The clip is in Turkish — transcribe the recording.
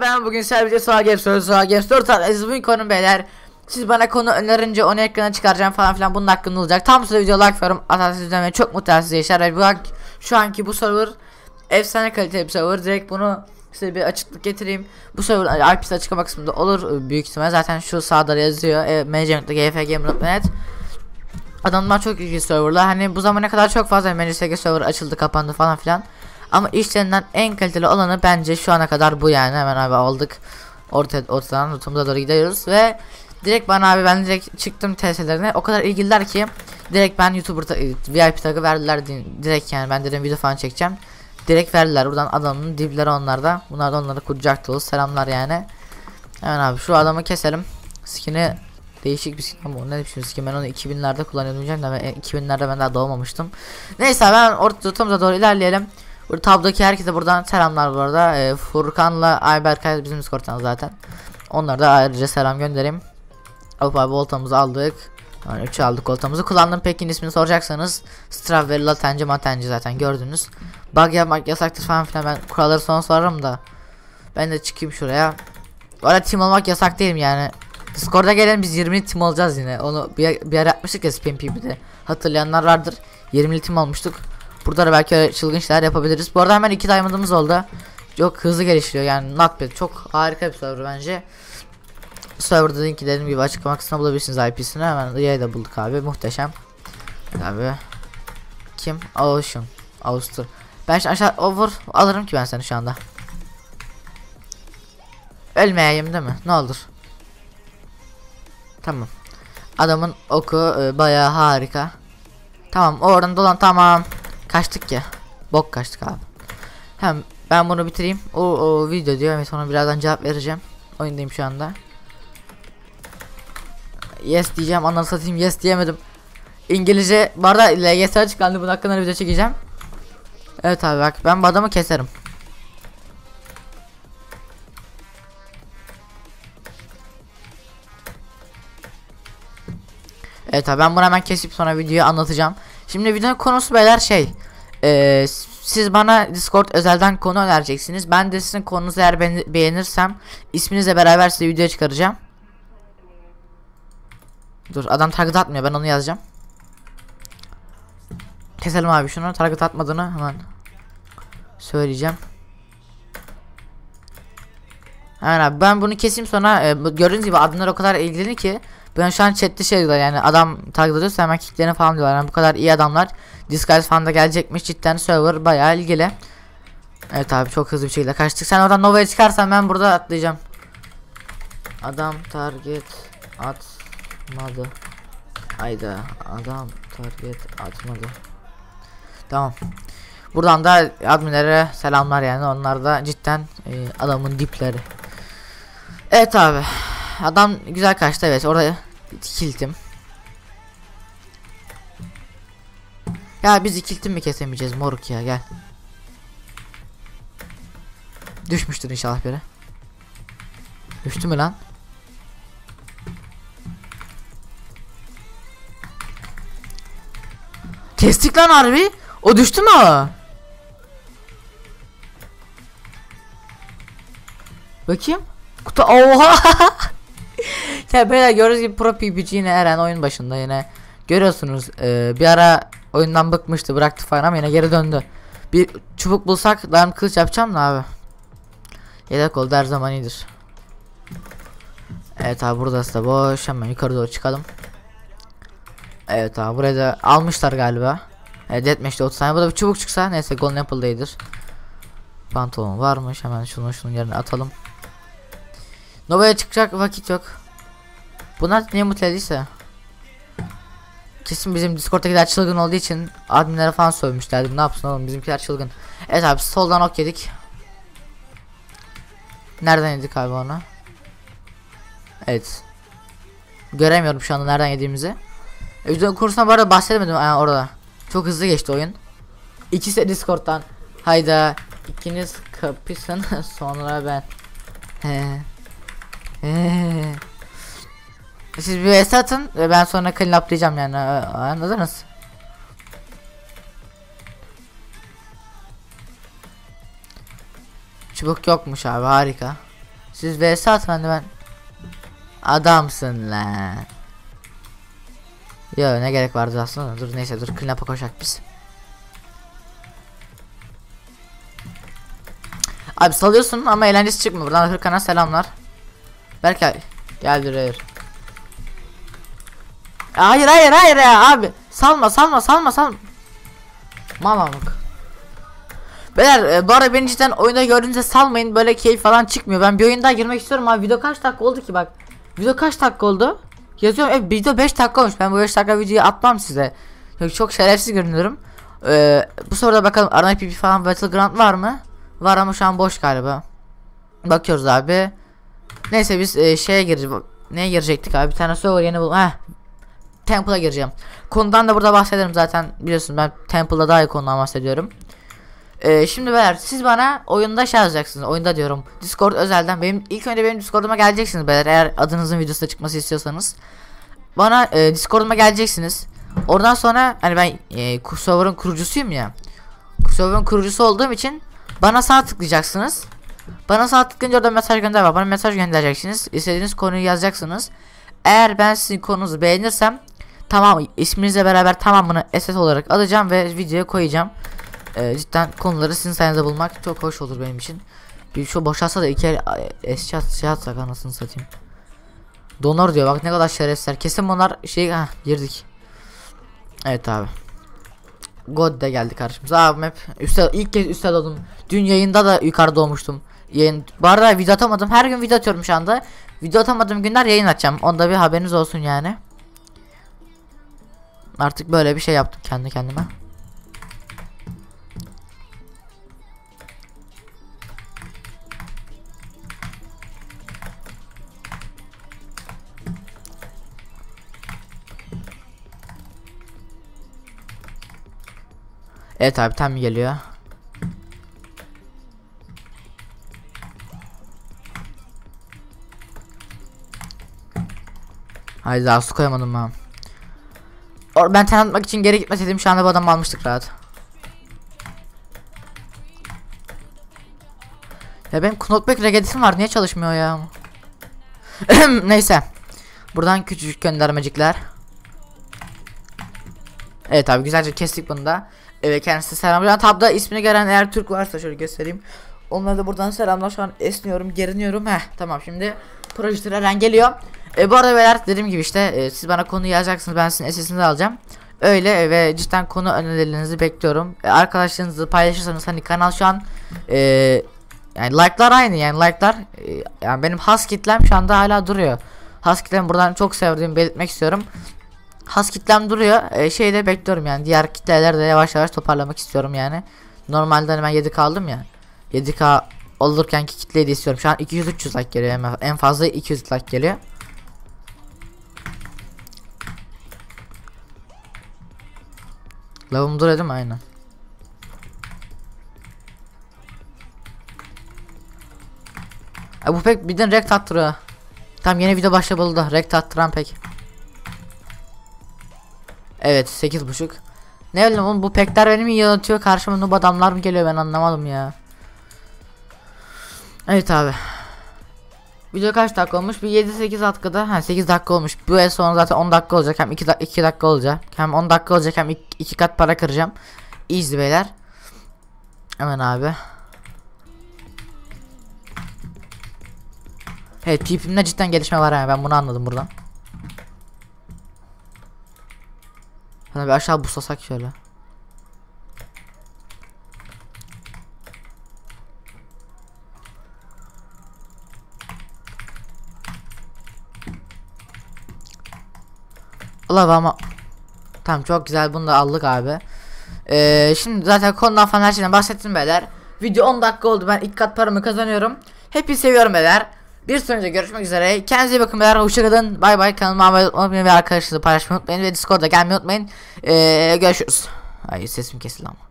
Ben bugün sadece Suha Games sorusu Suha Games 4 adresiz bugün konum beyler. Siz bana konu önerince onu ekrana çıkaracağım falan filan bunun hakkında olacak. Tam size video like veriyorum Atatürk izlemeye çok mutluyum yaşar ve bu an, şu anki bu server Efsane kaliteli bir server. Direkt bunu size bir açıklık getireyim. Bu server IP'si açıklama kısmında olur büyük ihtimal. Zaten şu sağda yazıyor. E, mcm.gfgamer.net Adamlar çok ilgili serverlar. Hani bu zamana kadar çok fazla MCSG server açıldı kapandı falan filan ama işlerinden en kaliteli olanı bence şu ana kadar bu yani. Hemen abi aldık. Orta, ortadan rutumuza doğru gidiyoruz ve direkt bana abi ben direkt çıktım TS'lerine. O kadar ilgililer ki direkt ben YouTuber ta VIP tagı verdiler direkt yani ben dedim video falan çekeceğim. Direkt verdiler buradan adamın dipleri onlarda. Bunlar da onları kucaktı. Selamlar yani. Hemen abi şu adamı keselim. Skin'i değişik bir skin ama ne biçim skin ben onu 2000'lerde kullanıyordum diyeceğim de 2000'lerde ben daha doğmamıştım. Neyse ben orta rutumuza doğru ilerleyelim. Burada tabdaki herkese buradan selamlar bu arada. E, Furkan'la Ayberkay bizim Discord'dan zaten. Onlara da ayrıca selam göndereyim. Hop abi voltamızı aldık. Yani 3 aldık voltamızı. Kullandım pekin ismini soracaksanız Strawberry Latenci Matenci zaten gördünüz. Bug yapmak yasaktır falan filan ben kuralları son sorarım da. Ben de çıkayım şuraya. Öyle team olmak yasak değil mi yani? Discord'a gelen biz 20 team olacağız yine. Onu bir, bir ara yapmıştık ya Spam PvP'de. Hatırlayanlar vardır. 20 team olmuştuk. Burada da belki çılgın şeyler yapabiliriz. Bu arada hemen iki diamond'ımız oldu. Çok hızlı gelişiyor yani not bad. Çok harika bir server bence. Server'da linki dediğim gibi açıklama kısmına bulabilirsiniz IP'sini. Hemen yayı bulduk abi. Muhteşem. Abi. Kim? Ocean. Austur. Ben aşağı over alırım ki ben seni şu anda. Ölmeyeyim değil mi? Ne olur. Tamam. Adamın oku e, bayağı harika. Tamam oradan dolan tamam. Kaçtık ya. Bok kaçtık abi. Hem ben bunu bitireyim. O, o video diyor ve sonra birazdan cevap vereceğim. Oyundayım şu anda. Yes diyeceğim. Anasını satayım yes diyemedim. İngilizce bu arada LGS açıklandı. Bunun hakkında video çekeceğim. Evet abi bak ben bu adamı keserim. Evet abi ben bunu hemen kesip sonra videoyu anlatacağım. Şimdi videonun konusu beyler şey. Ee, siz bana Discord özelden konu önereceksiniz. Ben de sizin konunuzu eğer beğenirsem isminizle beraber size video çıkaracağım. Dur adam target atmıyor ben onu yazacağım. Keselim abi şunu target atmadığını hemen söyleyeceğim. Hemen abi ben bunu keseyim sonra e, gördüğünüz gibi adımlar o kadar ilgili ki ben şu an chatte şey diyorlar yani adam takip ediyorsa hemen kicklerini falan diyorlar. Yani bu kadar iyi adamlar Disguise falan da gelecekmiş. Cidden server bayağı ilgili. Evet abi çok hızlı bir şekilde kaçtık. Sen oradan Nova'ya çıkarsan ben burada atlayacağım. Adam target atmadı. Hayda adam target atmadı. Tamam. Buradan da adminlere selamlar yani onlar da cidden e, adamın dipleri. Evet abi. Adam güzel kaçtı evet orada kiltim. Ya biz kiltim mi kesemeyeceğiz moruk ya gel. Düşmüştür inşallah biri. Düştü mü lan? Kestik lan harbi. O düştü mü? Bakayım. Kutu oha. ya böyle gördüğünüz gibi pro PPG yine Eren oyun başında yine. Görüyorsunuz e, bir ara oyundan bıkmıştı bıraktı falan ama yine geri döndü. Bir çubuk bulsak daim kılıç yapacağım da abi. Yedek oldu her zaman iyidir. Evet abi burası da boş hemen yukarı doğru çıkalım. Evet abi buraya da almışlar galiba. Evet deathmatch'te 30 tane burada bir çubuk çıksa neyse golden apple'daydır. Pantolon varmış hemen şunu şunun yerine atalım. Nova'ya çıkacak vakit yok. Bunlar niye mutlu ediyse. Kesin bizim Discord'dakiler çılgın olduğu için adminlere falan sövmüşlerdi. Ne yapsın oğlum bizimkiler çılgın. Evet abi soldan ok yedik. Nereden yedik abi onu? Evet. Göremiyorum şu anda nereden yediğimizi. E, video kursuna bu arada bahsedemedim yani orada. Çok hızlı geçti oyun. İkisi de Discord'dan. Hayda. ikiniz kapısın sonra ben. He. He. Siz bir vs atın ve ben sonra clean yani anladınız? Çubuk yokmuş abi harika. Siz vs atın hadi ben. Adamsın lan. Yo ne gerek vardı aslında. Dur neyse dur clean up'a koşak biz. Abi salıyorsun ama eğlencesi çıkmıyor. Buradan Hırkan'a selamlar. Berkay gel buraya. Hayır hayır hayır ya abi. Salma salma salma salma. Mal amık. Beyler e, bu arada beni cidden oyunda gördüğünüzde salmayın böyle keyif falan çıkmıyor. Ben bir oyunda girmek istiyorum abi. Video kaç dakika oldu ki bak. Video kaç dakika oldu? Yazıyorum e, video 5 dakika olmuş. Ben bu 5 dakika videoyu atmam size. Yok, çok şerefsiz görünüyorum. Ee, bu soruda bakalım Arena PP falan Battleground var mı? Var ama şu an boş galiba. Bakıyoruz abi. Neyse biz e, şeye gireceğiz. Neye girecektik abi? Bir tane server yeni bul. Heh. Temple'a gireceğim. Konudan da burada bahsederim zaten. Biliyorsun ben Temple'da daha iyi konudan bahsediyorum. Ee, şimdi beyler siz bana oyunda şey yazacaksınız. Oyunda diyorum. Discord özelden benim ilk önce benim Discord'uma geleceksiniz beyler. Eğer adınızın videosu çıkması istiyorsanız. Bana e, Discord'uma geleceksiniz. Oradan sonra hani ben e, server'ın kurucusuyum ya. Server'ın kurucusu olduğum için bana sağ tıklayacaksınız. Bana sağ tıklayınca orada mesaj gönder var. Bana mesaj göndereceksiniz. İstediğiniz konuyu yazacaksınız. Eğer ben sizin konunuzu beğenirsem tamam isminizle beraber tamamını SS olarak alacağım ve videoya koyacağım. Ee, cidden konuları sizin sayenizde bulmak çok hoş olur benim için. Bir şu boşalsa da iki el eşya şey atsak anasını satayım. Donor diyor bak ne kadar şerefsizler. Kesin bunlar şey ha girdik. Evet abi. God de geldi karşımıza. Abi hep üstel ilk kez üstel oldum. Dün yayında da yukarıda olmuştum. Yayın bu arada video atamadım. Her gün video atıyorum şu anda. Video atamadığım günler yayın açacağım. Onda bir haberiniz olsun yani. Artık böyle bir şey yaptım kendi kendime. Evet abi tam geliyor. Haydi daha su koyamadım ben. Ben tanıtmak için geri gitmeseydim şu anda bu adamı almıştık rahat. Ya benim knockback regedesim var niye çalışmıyor ya? Neyse. Buradan küçücük göndermecikler. Evet abi güzelce kestik bunu da. Evet kendisi selam. Buradan tabda ismini gören eğer Türk varsa şöyle göstereyim. Onlara da buradan selamlar şu an esniyorum geriniyorum. Heh tamam şimdi projektör Eren geliyor. E, bu arada beyler dediğim gibi işte e, siz bana konu yazacaksınız ben sizin SS'ini alacağım. Öyle e, ve cidden konu önerilerinizi bekliyorum. E, arkadaşlarınızı paylaşırsanız hani kanal şu an e, yani like'lar aynı yani like'lar e, yani benim has kitlem şu anda hala duruyor. Has kitlemi buradan çok sevdiğimi belirtmek istiyorum. Has kitlem duruyor. E, şeyde bekliyorum yani diğer kitleler de yavaş yavaş toparlamak istiyorum yani. Normalde hani ben 7 kaldım ya. 7K olurkenki kitleyi de istiyorum. Şu an 200-300 like geliyor. En fazla 200 like geliyor. Lavım dur dedim aynen. E bu pek birden rekt attırıyor. Tam yeni video başladı da rekt attıran pek. Evet 8.5 Ne bileyim oğlum bu pekler beni mi yaratıyor karşıma noob adamlar mı geliyor ben anlamadım ya. Evet abi. Video kaç dakika olmuş? Bir 7-8 dakikada. Ha 8 dakika olmuş. Bu en son zaten 10 dakika olacak. Hem 2, da 2 dakika olacak. Hem 10 dakika olacak hem 2 kat para kıracağım. Easy beyler. Hemen abi. Evet pipimde cidden gelişme var yani ben bunu anladım buradan. Hani bir aşağı buslasak şöyle. Allah ama Tamam çok güzel bunu da aldık abi. Ee, şimdi zaten konudan falan her şeyden bahsettim beyler. Video 10 dakika oldu ben ilk kat paramı kazanıyorum. Hepinizi seviyorum beyler. Bir sonraki görüşmek üzere. Kendinize iyi bakın beyler. Hoşçakalın. Bay bay. Kanalıma abone olmayı ve arkadaşlarınızla paylaşmayı unutmayın. Ve Discord'a gelmeyi unutmayın. Ee, görüşürüz. Ay sesim kesildi ama.